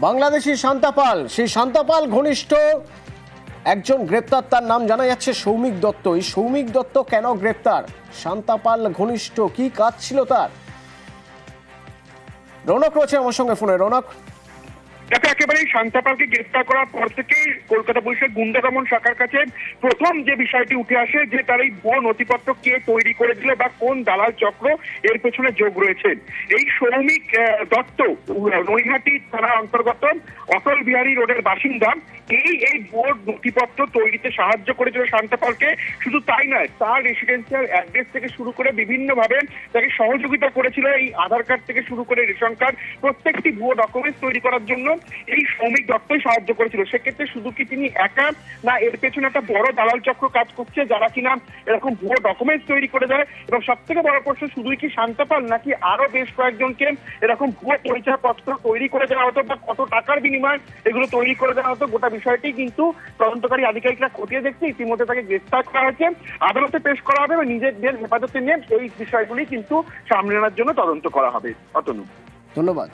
বাংলাদেশি শান্তাপাল, সেই শান্তাপাল ঘনিষ্ঠ একজন গ্রেপ্তার, তার নাম জানা যাচ্ছে সৌমিক দত্ত। এই সৌমিক দত্ত কেন গ্রেপ্তার? শান্তাপাল ঘনিষ্ঠ কি কাজ ছিল তার? রৌনক রয়েছে আমার সঙ্গে ফোনে। রৌনক? দেখো একেবারেই শান্তাপালকে গ্রেফতার করার পর থেকেই কলকাতা পুলিশের গুন্ডা দমন শাখার কাছে প্রথম যে বিষয়টি উঠে আসে যে তার এই ভুয়ো নথিপত্র কে তৈরি করে দিল বা কোন দালাল চক্র এর পেছনে যোগ রয়েছে। এই সৌমিক দত্ত নৈহাটি থানার অন্তর্গত অটল বিহারী রোডের বাসিন্দা, এই এই ভুয়ো নথিপত্র তৈরিতে সাহায্য করেছিল শান্তাপালকে শুধু তাই নয়, তার রেসিডেন্সিয়াল অ্যাড্রেস থেকে শুরু করে বিভিন্নভাবে তাকে সহযোগিতা করেছিল এই আধার কার্ড থেকে শুরু করে রেশন কার্ড প্রত্যেকটি ভুয়ো ডকুমেন্টস তৈরি করার জন্য। এই শ্রমিক দত্তই সাহায্য করেছিল। সেক্ষেত্রে শুধু কি তিনি একা না, এর পেছনে একটা বড় দালাল চক্র কাজ করছে, যারা কিনা এরকম ভুয়ো ডকুমেন্টস তৈরি করে দেয়। এবং সব থেকে বড় প্রশ্ন, শুধুই কি শান্তাপাল নাকি আরও বেশ কয়েকজনকে এরকম ভুয়ো পরিচয়পত্র তৈরি করে দেওয়া হতো বা কত টাকার বিনিময়ে এগুলো তৈরি করে দেওয়া হতো? গোটা বিষয়টি কিন্তু তদন্তকারী আধিকারিকরা খতিয়ে দেখছে। ইতিমধ্যে তাকে গ্রেফতার করা হয়েছে। আদালতে পেশ করা হবে এবং নিজেদের হেফাজতে নিয়ে এই বিষয়গুলি কিন্তু সামনে আনার জন্য তদন্ত করা হবে। অতনু। ধন্যবাদ।